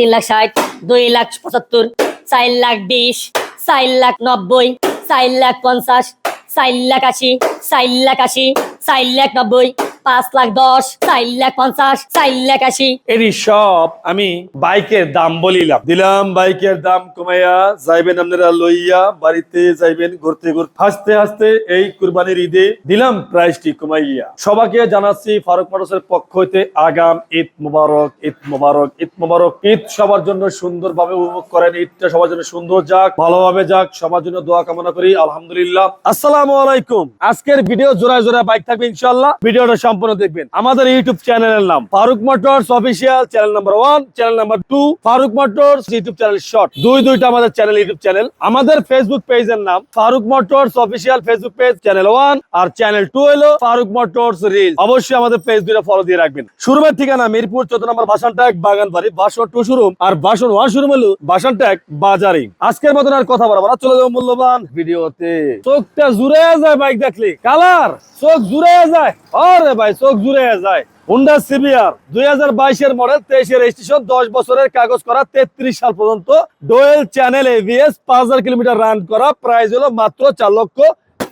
তিন লাখ ষাট, দুই লাখ পঁচাত্তর, চার লাখ বিশ, চার লাখ নব্বই, চার লাখ পঞ্চাশ, চার লাখ আশি, চার লাখ আশি, চার লাখ নব্বই। পাঁচ লাখ দশ, চার লাখ পঞ্চাশ, চার লাখ আশি। এরই সব আমি বাইকের দাম বলিলাম। দিলাম বাইকের দাম কমাইয়া যাইবেন আপনারা লইয়া, বাড়িতে যাইবেন, ঘুরতে ঘুরতে হাসতে হাসতে এই কুরবানির ঈদে দিলাম প্রাইসটি কমাইয়া। সবাইকে জানাচ্ছি ফারুক মোটরসের পক্ষ হইতে আগাম ঈদ মোবারক ঈদ মোবারক ঈদ মোবারক। ঈদ সবার জন্য সুন্দরভাবে উপভোগ করেন, ঈদটা সবার জন্য সুন্দর যাক, ভালোভাবে যাক, সবার জন্য দোয়া কামনা করি, আলহামদুলিল্লাহ। আসসালামু আলাইকুম। আজকের ভিডিও জোড়ায় জোড়ায় বাইক থাকবে ইনশাল্লাহ ভিডিওটা সম্পূর্ণ দেখবেন। আমাদের ইউটিউব চ্যানেলের নাম Faruk Motors official, channel number one, channel number two, Faruk Motors YouTube channel short. দুই দুইটা আমাদের চ্যানেল, ইউটিউব চ্যানেল। আমাদের ফেসবুক পেজের নাম Faruk Motors official Facebook page, channel one, আর চ্যানেল টু হলো ফারুক মোটরস রিল অবশ্যই আমাদের পেজ দুইটা ফলো দিয়ে রাখবেন। শুরুমের ঠিকানা মিরপুর চোদ্দ নম্বর বাসান ট্যাগ বাগান বাড়ি বাসন টু শোরুম, আর বাসন ওয়ান শোরুম হলো বাসান ট্যাগ বাজারে। আজকের মতন আর কথা বলা চলে যাব মূল্যবান ভিডিওতে। চোখটা জুড়ে যায় বাইক দেখলে, কালার, চোখ জুড়ে যায়। আরে ভাই, চোখ জুড়ে যায়। হুন্ডা সিবিআর দুই হাজার বাইশের মডেল তেইশের রেজিস্ট্রেশন দশ বছরের কাগজ করা, তেত্রিশ সাল পর্যন্ত ডোয়েল চ্যানেল এভিএস পাঁচ হাজার কিলোমিটার রান করা প্রাইস হলো মাত্র চার লক্ষ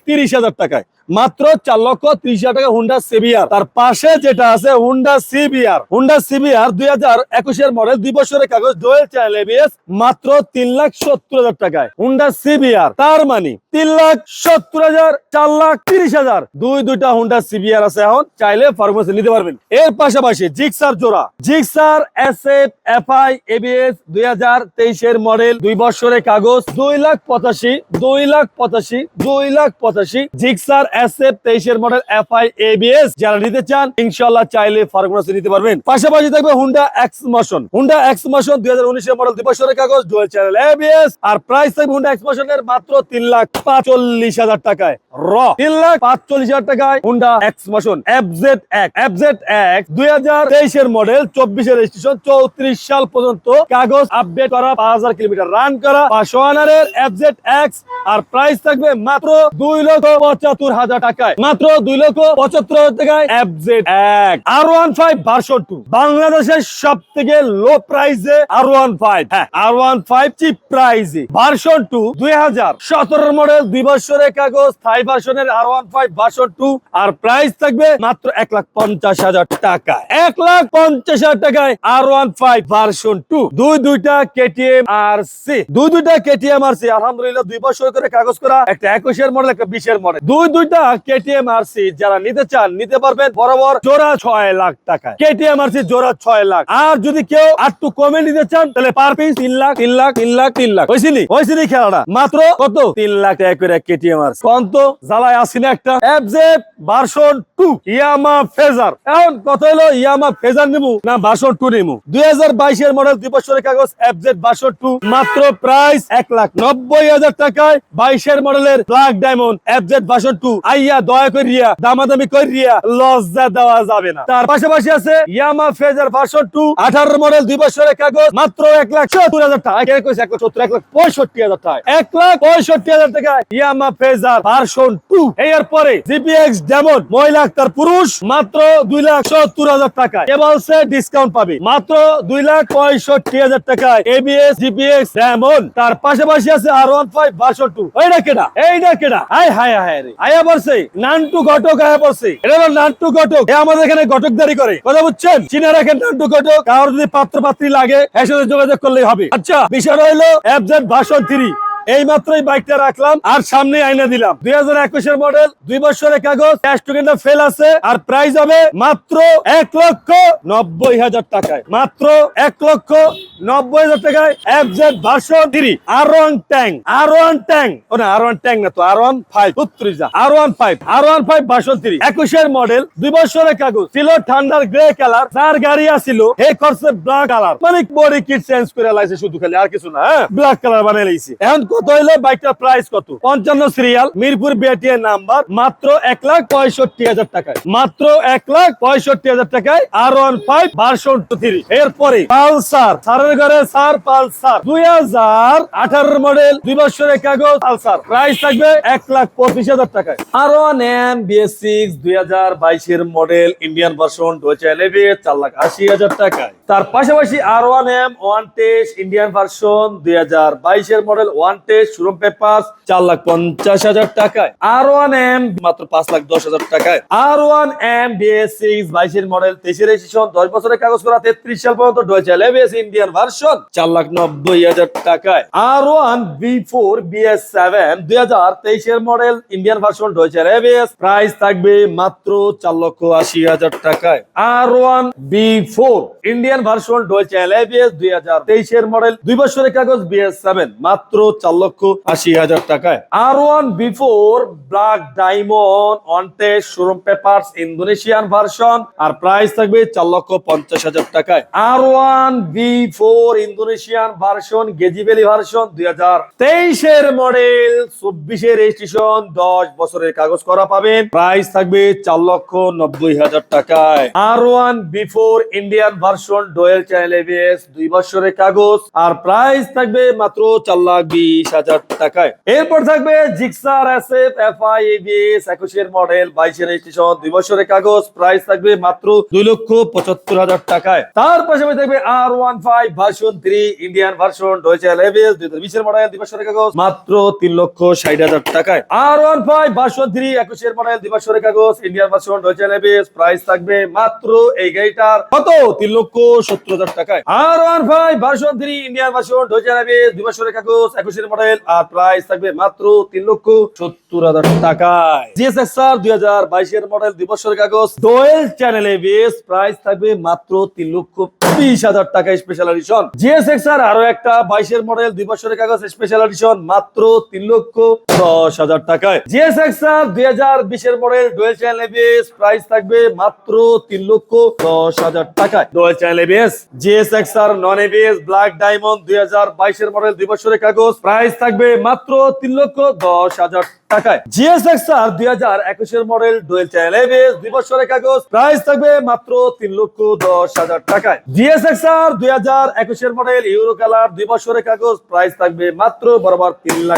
তিরিশ হাজার টাকায়। মাত্র চার লক্ষ ত্রিশ টাকা হুন্ডা সিবিআর তার পাশে যেটা আছে হুন্ডা সিবিআর হুন্ডা সিবিআর দুই হাজার একুশের মডেল দুই বছরের কাগজ ডোয়েল চ্যানেল এবিএস মাত্র তিন লাখ সত্তর হাজার টাকায়। হুন্ডা সিবিআর তার মানে তিন লাখ সত্তর হাজার চার লাখ তিরিশ হাজার। দুই দুইটা হুন্ডা সিবিআর আছে এখন, চাইলে ফার্মেসি নিতে পারবেন। এর পাশাপাশি জিক্সার জোড়া। Gixxer S F F I ABS দুই হাজার তেইশের মডেল দুই বছরের কাগজ, দুই লাখ পঁচাশি, দুই লাখ পঁচাশি, দুই লাখ পঁচাশি। জিক্সার মডেল এক্স দুই হাজার তেইশের মডেল চৌত্রিশ সাল পর্যন্ত কাগজ আপডেট করা, পাঁচ হাজার কিলোমিটার রান করা, পাঁচশো আনারের এক্স আর প্রাইস থাকবে মাত্র দুই লক্ষ পঁচাত্তর হাজার টাকায়। মাত্র দুই লক্ষ পঁচাত্তর হাজার টাকায় এফজেড এক। R one five version two বাংলাদেশের সব থেকে লো প্রাইসে আর ওয়ান ফাইভ হ্যাঁ আর ওয়ান ফাইভ চিপ প্রাইসে ভার্সন টু দুই হাজার। সতেরো মডেল দুই বছরের কাগজ থাই ভার্সনের R one five version two আর প্রাইস থাকবে মাত্র এক লাখ পঞ্চাশ হাজার টাকা এক লাখ পঞ্চাশ হাজার টাকায় R one five version two দুই দুইটা কেটিএম আর সি দুই দুইটা কেটিএম আর সি আলহামদুলিল্লাহ, দুই বছর করে কাগজ করা, একটা একুশের মডেল একটা বিশের মডেল দুই দুইটা কেটিএম আর সি যারা নিতে চান, নিতে পারবেন বরাবর জোড়া ছয় লাখ টাকা কেটিএম আর সি জোড়া ছয় লাখ। আর যদি কেউ একটু কমে নিতে চান, তাহলে পার পিস তিন লাখ তিন লাখ তিন লাখ তিন লাখ। হয়েছিলি হয়েছিলি খেলাটা? মাত্র কত? তিন লাখ টাকা করে কেটিএম আর কোন তো জ্বালায় আসি না একটা FZ version two Yamaha Fazer এখন কত হলো? ইয়ামা ফেজার নিবো না ভার্সন টু নিবো? দুই হাজার বাইশের মডেল দুই বছরের কাগজ এফজেড ভার্সন টু মাত্র প্রাইস এক লাখ নব্বই হাজার টাকায় বাইশের মডেলের black diamond FZ version two আইয়া দয়া করিয়া, দামাদামি করিয়া লজ্জা দেওয়া যাবে না। তার পাশাপাশি আছে ইয়ামা ফেজার ভার্সন টু আঠারো মডেল দুই বছরের কাগজ, মাত্র এক লাখ সত্তর হাজার টাকা। এক লাখ সত্তর, এক লাখ পঁয়ষট্টি হাজার টাকা। এক লাখ পঁয়ষট্টি হাজার টাকা ইয়ামা ফেজার ভার্সন টু এর পরে জিপিএক্স ডেমন মহিলা তার পুরুষ, মাত্র দুই লাখ সত্তর হাজার টাকা কেবল সে ডিসকাউন্ট পাবে। মাত্র দুই লাখ পঁয়ষট্টি হাজার টাকায় এবিএস জিপিএক্স ডেমন তার পাশাপাশি আছে R one five version two এইটা কেডা? এইটা কেডা? আয় হায় হায় রে। আয়া পড়ছে, নান্টু ঘটক আয়া পড়ছে। এটা হলো নান্টু ঘটক। আমাদের এখানে ঘটকদারি করে। কথা বুঝছেন? চিনে রাখেন নান্টু ঘটক। কারোর যদি পাত্র পাত্রী লাগে, এর সাথে যোগাযোগ করলেই হবে। আচ্ছা বিষয় হলো এফজেড ভাষণ থ্রি এই মাত্রই বাইকটা রাখলাম আর সামনে আইনা দিলাম। দুই হাজার একুশের মডেল, দুই বছরের কাগজ ফেল আছে আর প্রাইস হবে মাত্র এক লক্ষ নব্বই হাজার টাকায়। মাত্র এক লক্ষ নব্বই হাজার টাকায় F Z version three R one ট্যাং আর ওয়ান ট্যাং না আর ওয়ান ট্যাং না তো R one five উত্তরিজা। R one five R one five version three একুশের মডেল, দুই বছরের কাগজ, ছিল ঠান্ডার গ্রে কালার তার গাড়ি আসিল হে করছে ব্ল্যাক কালার মানে বডি কিট চেঞ্জ করে লাইছে শুধু খালি, আর কিছু না হ্যাঁ? ব্ল্যাক কালার বানিয়ে লাইছে। এখন এক লাখ মডেল পঁচিশ হাজার আর ওয়ান এম সিক্স দুই হাজার বাইশের মডেল ইন্ডিয়ান ভার্সন চার লাখ আশি হাজার টাকায়। তার পাশাপাশি R one M one Indian version দুই হাজার বাইশের model one test showroom paper চার লাখ পঞ্চাশ হাজার টাকায়। আর ওয়ান এম মাত্র পাঁচ লাখ দশ হাজার টাকায়। আর ওয়ান এম বিএস বাইশের মডেল তেইশের রেজিস্ট্রেশন দশ বছরের কাগজ করা, তেত্রিশ সাল পর্যন্ত ডোচে এলেভেস ইন্ডিয়ান ভার্সন চার লাখ নব্বই হাজার টাকায়। R one B four BS seven দুই হাজার তেইশের মডেল ইন্ডিয়ান ভার্সন ডোচে এলেভেস প্রাইস থাকবে মাত্র চার লক্ষ আশি হাজার টাকায়। R one B four Indian version ডোচে এলেভেস দুই হাজার তেইশের মডেল দুই বছরের কাগজ বিএস সেভেন মাত্র চার লক্ষ আশি হাজার টাকায়। R one B four black diamond on test showroom paper Indonesian version R price থাকবে চার লক্ষ পঞ্চাশ হাজার টাকায়। R one B four Indonesian version গেজিবেলি version দুই হাজার তেইশের মডেল চব্বিশের রেজিস্ট্রেশন দশ বছরের কাগজ করা পাবেন। প্রাইস থাকবে চার লক্ষ নব্বই হাজার টাকায়। R one B four Indian version dual channel ABS দুই বছরের কাগজ। আর প্রাইস থাকবে মাত্র চার লাখ বিশ হাজার টাকায়। এরপর থাকবে জিক্সার এসএফ এফআই, এবিএস, একুশের মডেল, বাইশের রেজিস্ট্রেশন, দুই বছরের কাগজ, প্রাইস থাকবে মাত্র দুই লক্ষ পঁচাত্তর হাজার টাকায়। তার পাশাপাশি থাকবে R one five version three Indian version dual ABS, দুই হাজার বিশের মডেল, দুই বছরের কাগজ, মাত্র তিন লক্ষ ষাট হাজার টাকায়। R one five version three একুশের মডেল, দুই বছরের কাগজ Indian version dual ABS, price থাকবে মাত্র এই গাড়িটার কত? তিন লক্ষ সত্তর হাজার টাকায়। R one five version three Indian version dual ABS, দুই বছরের কাগজ, একুশের মডেল আর প্রাইস থাকবে মাত্র তিন লক্ষ সত্তর হাজার টাকায়। জিএসএক্সআর দুই হাজার বাইশের মডেল দুই কাগজ ডোয়েল চ্যানেল এবিএস প্রাইস থাকবে মাত্র তিন লক্ষ দশ হাজার টাকায়। জিএসএক্সআর দুই হাজার বিশের model dual channel black diamond দুই হাজার বাইশের মডেল দুই কাগজ প্রাইস থাকবে মাত্র তিন লক্ষ দশ হাজার টাকায়। মাত্র বরাবর দুই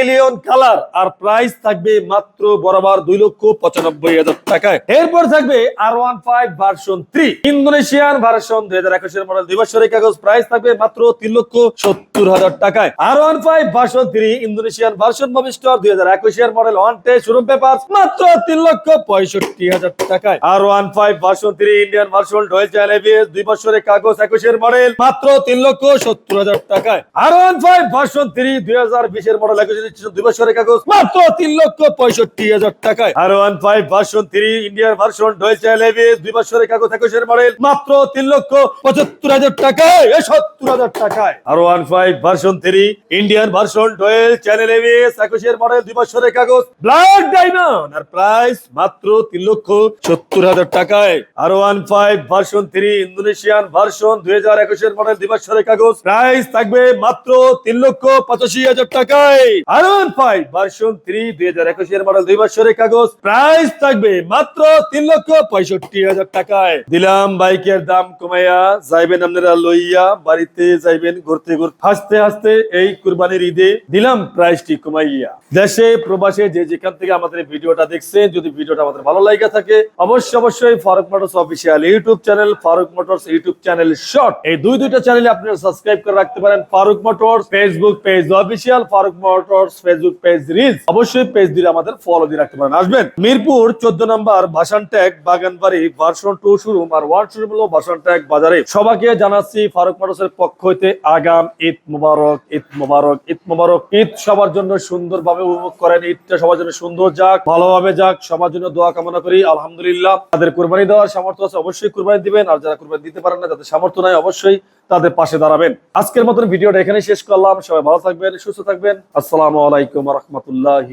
এলিয়ন কালার আর প্রাইস থাকবে মাত্র বরাবর দুই লক্ষ পঁচানব্বই হাজার টাকায়। এরপর থাকবে R one five version three Indonesian version দুই হাজার একুশের মডেল, দুই বছরের কাগজ প্রাইস থাকবে মাত্র তিন লক্ষ সত্তর হাজার টাকায় R one five version three Indonesian version Movistar দুই হাজার একুশের model one test showroom paper মাত্র তিন লক্ষ পঁয়ষট্টি হাজার টাকায়। R one five version three Indian version dual channel ABS দুই বছরের কাগজ একুশের মডেল মাত্র তিন লক্ষ সত্তর হাজার টাকায়। R one five version three দুই হাজার বিশের মডেল একুশের দুই বছরের কাগজ, মাত্র তিন লক্ষ পঁয়ষট্টি হাজার টাকায়। R one five version three Indian version dual channel ABS দুই বছরের কাগজ একুশের মডেল মাত্র তিন লক্ষ পঁচাত্তর হাজার টাকায়। সত্তর হাজার টাকায়। R one five version three Indian version dual channel ABS একুশের মডেল দুই বছরের কাগজ ব্ল্যাক ডায়মন্ড আর প্রাইস মাত্র তিন লক্ষ সত্তর হাজার টাকায়। R one five version three Indonesian version দুই হাজার একুশের মডেল দুই বছরের কাগজ প্রাইস থাকবে মাত্র তিন লক্ষ পঁচাশি হাজার টাকায়। R one five version three দুই হাজার একুশের মডেল দুই বছরের কাগজ প্রাইস থাকবে মাত্র তিন লক্ষ পঁয়ষট্টি হাজার টাকায়। দিলাম বাইকের দাম কমাইয়া, যাইবেন আপনারা লইয়া, বাড়িতে যাইবেন, ঘুরতে ঘুরতে হাসতে হাসতে এই কুরবানির ঈদে দিলাম প্রাইসটি কমাইয়া। দেশে, প্রবাসে যে যেখান থেকে আমাদের ভিডিওটা দেখছেন, যদি ভিডিওটা আমাদের ভালো লাগে থাকে, অবশ্যই অবশ্যই Faruk Motors official YouTube channel, Faruk Motors YouTube channel short. এই দুই দুইটা চ্যানেলে আপনারা সাবস্ক্রাইব করে রাখতে পারেন Faruk Motors Facebook page official, Faruk Motors Facebook page reels. অবশ্যই পেজ দিয়ে আমাদের ফলো দিয়ে রাখতে পারেন। আসবেন মিরপুর, চোদ্দ নম্বর, Bhasan Tek, Baganbari, version two showroom R one showroom হলো ভাসান ট্যাগ বাজারে। সবাইকে জানাচ্ছি ফারুক মোটরসের পক্ষ হইতে আগাম ঈদ মুবারক, ঈদ মুবারক ঈদ মুবারক। ঈদ সবার জন্য সুন্দরভাবে উপভোগ করেন, ঈদটা সবার জন্য সুন্দর যাক, ভালোভাবে যাক, সবার জন্য দোয়া কামনা করি, আলহামদুলিল্লাহ। তাদের কোরবানি দেওয়ার সামর্থ্য আছে অবশ্যই কোরবানি দিবেন, আর যারা কোরবানি দিতে পারেন না তাদের সামর্থ্য নাই অবশ্যই তাদের পাশে দাঁড়াবেন। আজকের মতন ভিডিওটা এখানে শেষ করলাম, সবাই ভালো থাকবেন, সুস্থ থাকবেন। আসসালামু আলাইকুম রহমতুল্লাহ